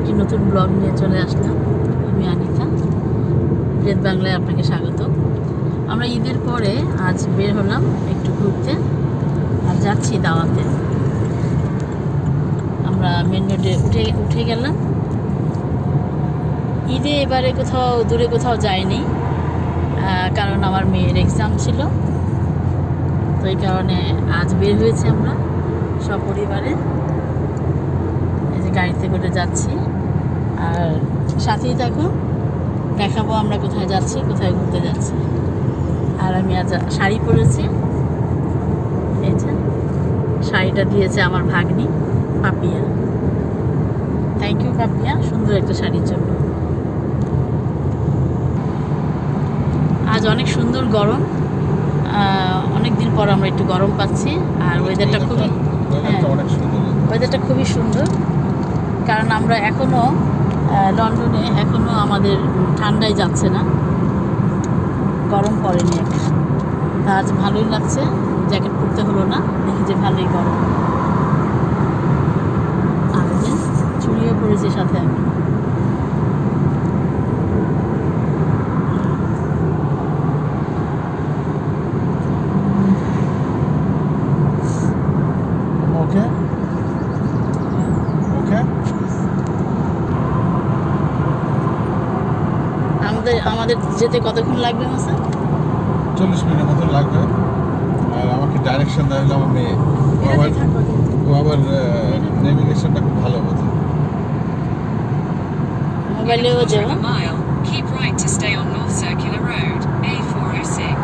একটি নতুন ব্লগ নিয়ে চলে আসলাম। আমি আনিতা। রেদ বাংলায় আপনাকে স্বাগত। আমরা ঈদের পরে আজ বের হলাম একটু ঘুরতে আর যাচ্ছি দাওয়াতে। আমরা মেন রোডে উঠে উঠে গেলাম। ঈদে এবারে কোথাও, দূরে কোথাও যায়নি কারণ আমার মেয়ের এক্সাম ছিল। তো এই কারণে আজ বের হয়েছি আমরা সপরিবারে। এই যে গাড়িতে করে যাচ্ছি। আর সাথেই থাকুন দেখাবো আমরা কোথায় যাচ্ছি কোথায় ঘুরতে যাচ্ছি। আর আমি আজ শাড়ি পরেছি। এই যে শাড়িটা দিয়েছে আমার ভাগ্নি পাপিয়া। থ্যাংক ইউ পাপিয়া সুন্দর একটা শাড়ির জন্য। আজ অনেক সুন্দর গরম। অনেক দিন পর আমরা একটু গরম পাচ্ছি আর ওয়েদারটা খুবই ওয়েদারটা হ্যাঁ। খুবই সুন্দর। কারণ আমরা এখনও লন্ডনে এখনও আমাদের ঠান্ডায় যাচ্ছে না। গরম পড়েনি এখন। আজ ভালোই লাগছে, জ্যাকেট পরতে হলো না, দেখি যে ভালোই গরম। আর এই পড়েছে সাথে আমি। আমাদের আমাদের যেতে কতক্ষণ লাগবে মাসা? চল্লিশ মিনিটের মতো লাগবে। আর আমাকে ডাইরেকশন দেওয়া হলো আমার মেয়ে। ও আবার ও আবার নেভিগেশনটা খুব ভালো বোঝে। মোবাইলেও যাব। Keep right to stay on North Circular Road, A406.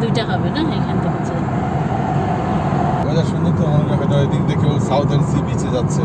দুইটা হবে না এখান থেকে সুন্দর তো মনে রাখা যায় এদিক দেখে সাউথার্ন সি বিচে যাচ্ছে।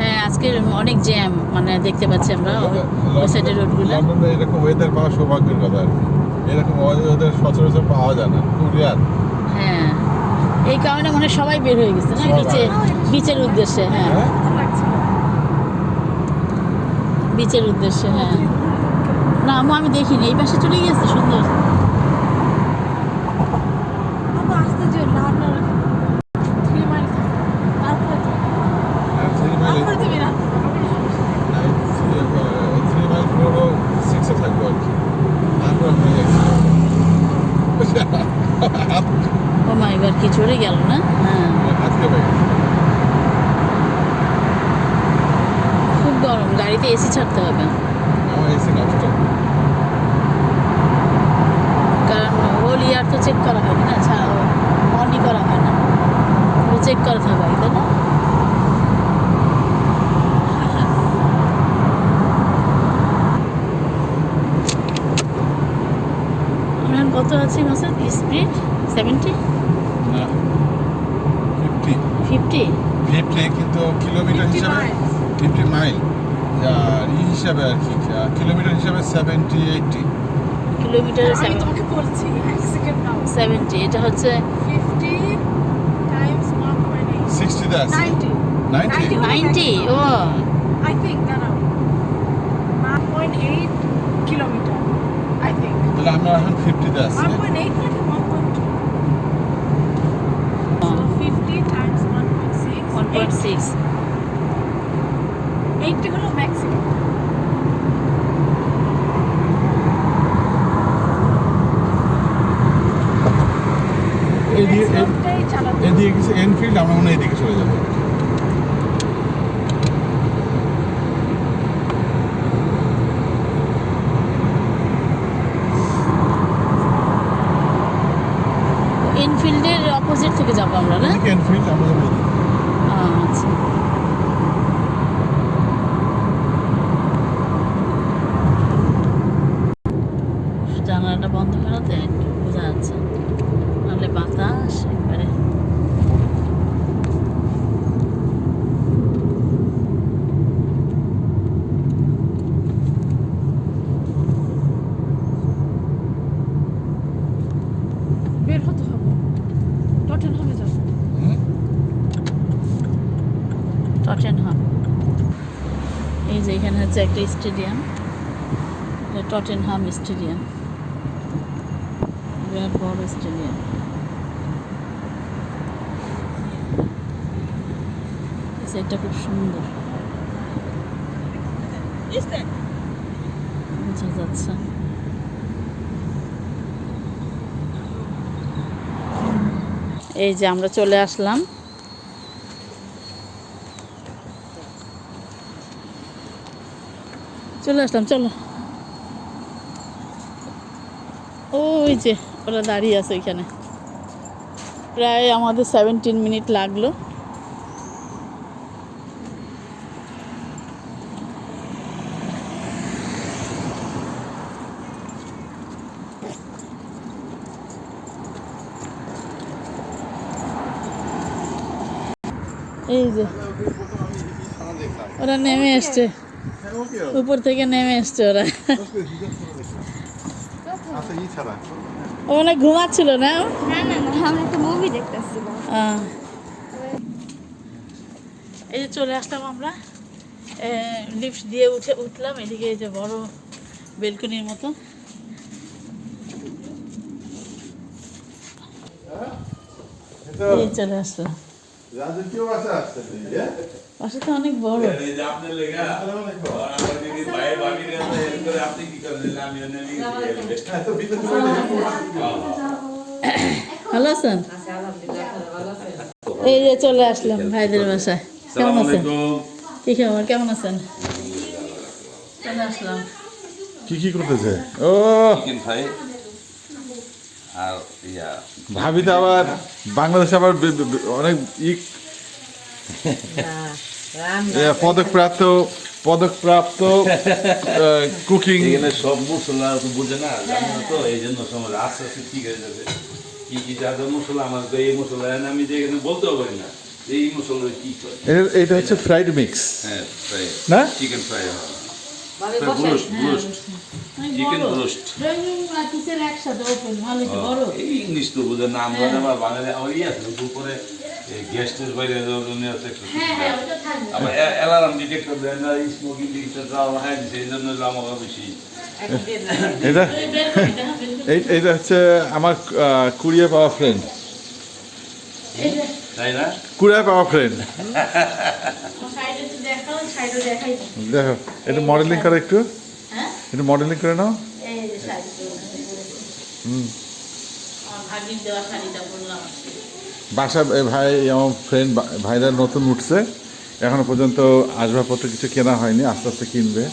হ্যাঁ আজকে অনেক জ্যাম মানে দেখতে পাচ্ছি আমরা ওই- সাইডের রোডগুলো লন্ডনে এরকম ওয়েদার পাওয়া সৌভাগ্যের কথা আর কি। এরকম ওয়েদার সচরাচর পাওয়া যায় না খুব রেয়ার হ্যাঁ এই কারণে মানে সবাই বের হয়ে গেছে না। বিচে বিচের উদ্দেশ্যে হ্যাঁ। হ্যাঁ? বিচের উদ্দেশ্যে হ্যাঁ। না আমি দেখিনি। এই পাশে চলে গেছে সুন্দর আর থ্রি মাইল থ্রি মাইল ফোরও সিক্সে থাকব আর কি তারপর হয়ে যাচ্ছে ও মা চড়ে গেল না? হ্যাঁ। খুব গরম গাড়িতে এসি ছাড়তে হবে। কারণ হোল ইয়ার তো চেক করা হয় না ছাড়া অনই করা হয় না। চেক করা থাকে তাই না আমরা এখন কত আছি মাসের স্পিড সেভেন্টি না ফিফটি? ফিফটি কিন্তু কিলোমিটার হিসাবে ফিফটি মাইল আর ই হিসাবে আর কি কিলোমিটার হিসাবে সেভেন্টি এইটটি কিলোমিটারে আমি তোমাকে বলছি এক সেকেন্ড নাও। সেভেন্টি এটা হচ্ছে fifty times one point eight সিক্সটিতে আছে। নাইনটি নাইনটি নাইনটি ও। আই থিঙ্ক দাঁড়াও। One point eight kilometre I think তাহলে আমরা এখন ফিফটিতে আছি। ওয়ান নাকি পয়েন্ট সিক্স এইটটি হলো ম্যাক্সিমাম এদিকে এদিকে এনফিল্ড আমরা মনে হয় এদিকে চলে যাব। এনফিল্ডের অপোজিট থেকে যাব আমরা না? এনফিল্ড আমরা যাব এদিকে আচ্ছা জানালাটা বন্ধ করাতে একটু বোঝা যাচ্ছে নাহলে বাতাস একবারে বের হতে হবে টটেন হবে যাব হুম? টটেনহাম এই যে এখানে হচ্ছে একটা স্টেডিয়াম টটেনহাম স্টেডিয়াম। বিরাট বড় স্টেডিয়াম। সাইডটা খুব সুন্দর। বোঝা যাচ্ছে। এই যে আমরা চলে আসলাম। চলে আসলাম, চলো। ওই যে, ওরা দাঁড়িয়ে আছে ওইখানে। প্রায় আমাদের সেভেন্টিন মিনিট লাগল। এই যে, ওরা নেমে এসছে। উপর থেকে নেমে এসছে ওরা। ও মানে ঘুমাচ্ছিল না? আমরা একটা মুভি দেখতেছিলাম এই যে চলে আসলাম আমরা। লিফট দিয়ে উঠে উঠলাম এদিকে এই যে বড় বেলকনির মতো। এই চলে আসলাম। বাসা তো অনেক বড়। এই যে আপনার লেগা, আর আমার দিদি ভাই ভাবি রে আমরা এরকম করে আপনি কি করেন? আমি অন্য লিখে দিই। ভালো আছেন? এই যে চলে আসলাম ভাইদের বাসায়। কেমন আছেন? কি খবর? কেমন আছেন? চলে আসলাম। কি কি করতেছে? ও! আর ইয়া। ভাবি তো আবার বাংলাদেশে আবার অনেক ই পদকপ্রাপ্ত পদকপ্রাপ্ত কুকিং এখানে সব মশলা তো বুঝে না জানো না তো এই জন্য সময় আস্তে আস্তে ঠিক হয়ে যাবে। কি কি যাদের মশলা আমার তো এই মশলা আমি যে এখানে বলতেও পারি না এই মশলা কি করে? এটা হচ্ছে ফ্রাইড মিক্স হ্যাঁ ফ্রাই না? চিকেন ফ্রাই ইংলিশ তো বুঝে না আবার বাঙালি আমার ইয়ে আছে উপরে গেস্ট বাইরে যাওয়ার জন্য আছে একটু হ্যাঁ হ্যাঁ ওটা থাকবে। আবার অ্যালার্ম ডিটেক্টর দেয় না স্মোকিং ডিটেক্টর দেওয়া হয় সেই জন্য আমার বেশি। এটা হ্যাঁ, হচ্ছে আমার কুড়িয়ে পাওয়া ফ্রেন্ড তাই না কুড়িয়ে পাওয়া ফ্রেন্ড। দেখো একটু মডেলিং করো একটু হ্যাঁ? একটু মডেলিং করে নাও। হুম। বাসা ভাই আমার ফ্রেন্ড ভাইরা নতুন উঠছে এখনও পর্যন্ত আসবাবপত্র কিছু কেনা হয়নি আস্তে আস্তে কিনবে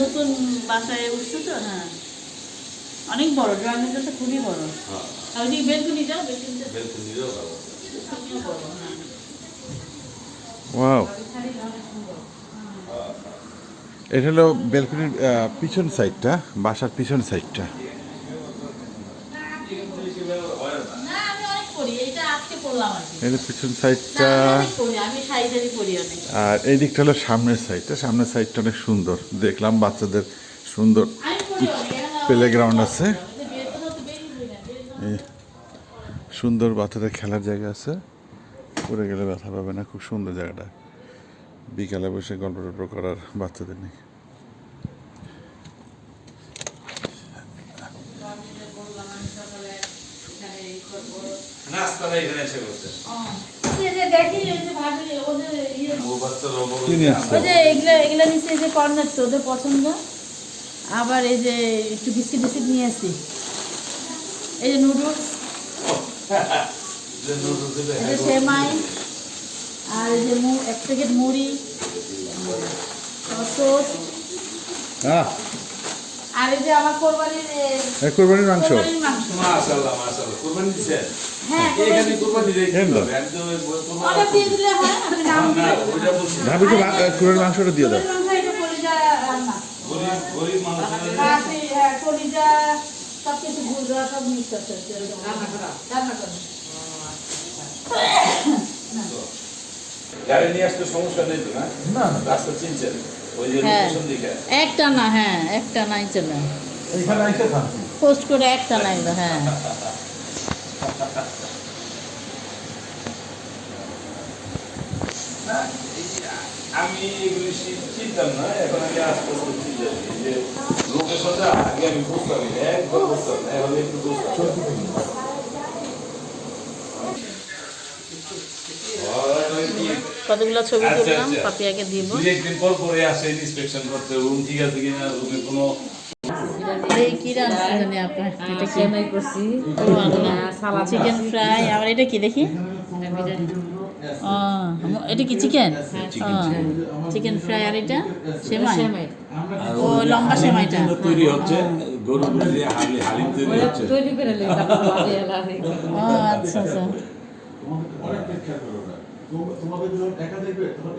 নতুন বাসায় উঠছে তো হ্যাঁ অনেক বড় ড্রয়িং রুমটা খুবই বড় হ্যাঁ ওইদিকে বেলকুনি যাও বেলকুনিটা বেলকুনিরও ওয়াও এটা হলো বেলকনির পিছন সাইডটা বাসার পিছন সাইডটা এটা পিছন সাইডটা আর এই দিকটা হলো সামনের সাইডটা সামনের সাইডটা অনেক সুন্দর। দেখলাম বাচ্চাদের সুন্দর এখানে প্লেগ্রাউন্ড আছে। সুন্দর বাচ্চাদের খেলার জায়গা আছে। পড়ে গেলে ব্যথা পাবে না খুব সুন্দর জায়গাটা। বিকালে বসে গল্প টল্প করার বাচ্চাদের নিয়ে। নাস্তাটা এখানে এসে করছে। এই যে দেখি এই যে ভাবি ওদের ইয়ে। ও বাচ্চারা বড় কি নিয়ে আসছো? ওই যে এগুলো এগুলো নিচে এই যে কর্নার তো ওদের পছন্দ। আবার এই যে একটু বিস্কিট টিস্কিট নিয়ে আসি। এই যে নুডলস যে নুডলস দেবে এই যে সেমাই আর এই যে এক প্যাকেট মুড়ি আর এই যে আমার কোরবানির কোরবানির মাংস? মাশাআল্লাহ মাশাআল্লাহ কুরবানি দিছেন হ্যাঁ হয় মাংসটা দিয়ে দাও। কলিজা হ্যাঁ, সব কিছু ভুলরা সব মিক্স আছে রান্না করা? রান্না করা। গাড়ি নিয়ে আসতে সমস্যা নেই তো না রাস্তা চিনছেন? ওই যে হ্যাঁ। লোকেশন দিকে? একটা না হ্যাঁ একটা নাই চলে। এইখানে এসে থাকছি পোস্ট করে একটা নাই হ্যাঁ। না, এই আমি এগুলি চিনতাম না এখন আমি আস্তে যে লোকেশনটা আগে আমি বুঝতাম না, একবার বুঝতাম না, এখন একটু বুঝতাম ওই, ওই কি কতগুলো ছবি তুললাম। পাপিয়াকে দিব। একদিন পর পরে আসে ইন্সপেকশন করতে। রুম ঠিক আছে কিনা? রুমে কোনো এই কি রান্না জানি আপনার এটা কি? সেমাই করছি। ও চিকেন ফ্রাই আবার এটা কি দেখি? ও এটা কি চিকেন চিকেন ফ্রাই আর এটা? সেমাই। ও লম্বা সেমাইটা তৈরি হচ্ছে গরু দিয়ে হালি হালিম তৈরি হচ্ছে। তৈরি করে ও আচ্ছা আচ্ছা। তোমাদের একা দেখবে তখন